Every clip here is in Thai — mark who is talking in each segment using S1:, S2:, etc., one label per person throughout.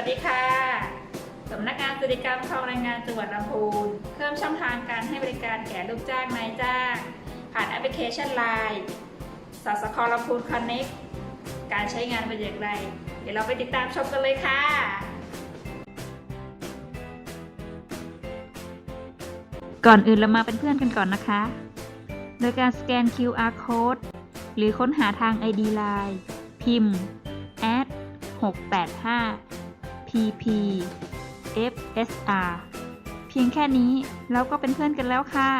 S1: วัสดีค่ะ สำนักงานสวัสดิการครองแรงงานจังหวัดลำพูน เพิ่มช่องทางการให้บริการแก่ลูกจ้างนายจ้าง ผ่านแอปพลิเคชัน Line สสคลำพูนคอนเน็กการใช้งานเป็นอย่างไร เดี๋ยวเราไปติดตามชมกันเลยค่ะก่อนอื่นเรามาเป็นเพื่อนกันก่อนนะคะ โดยการสแกน QR code หรือค้นหาทาง ID Line พิมพ์ at 685 pp fsr เพียงแค่นี้เราก็เป็นเพื่อนกันแล้วค่ะ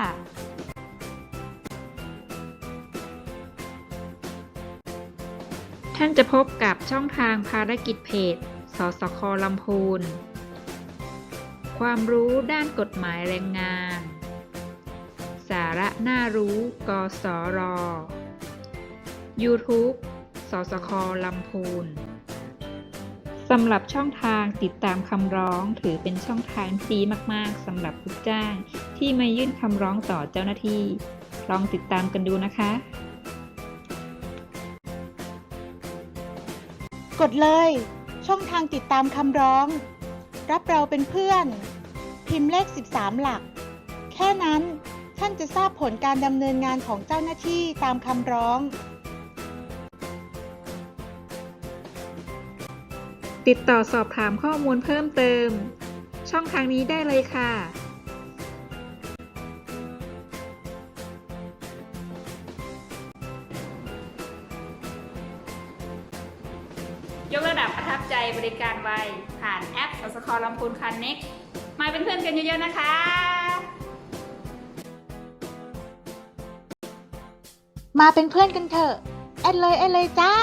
S1: ท่านจะพบกับช่องทางภารกิจเพจ สสคลำพูน ความรู้ด้านกฎหมายแรงงาน สาระน่ารู้ กสร YouTube สสคลำพูนำหรับช่องทางติดตามคำร้องถือเป็นช่องทางที่ดีมากๆสำหรับลูกจ้างที่มายื่นคำร้องต่อเจ้าหน้าที่ ลองติดตามกันดูนะคะ
S2: กดเลย ช่องทางติดตามคำร้อง รับเราเป็นเพื่อน พิมพ์เลข 13 หลัก แค่นั้นท่านจะทราบผลการดำเนินงานของเจ้าหน้าที่ตามคำร้อง
S1: ติดต่อสอบถามข้อมูลเพิ่มเติม ช่องทางนี้ได้เลยค่ะยกระดับประทับใจบริการไว ผ่านแอปสสคลำพูนคันเน็กมาเป็นเพื่อนกันเยอะๆนะคะ
S2: มาเป็นเพื่อนกันเถอะ แอดเลย แอดเลยจ้า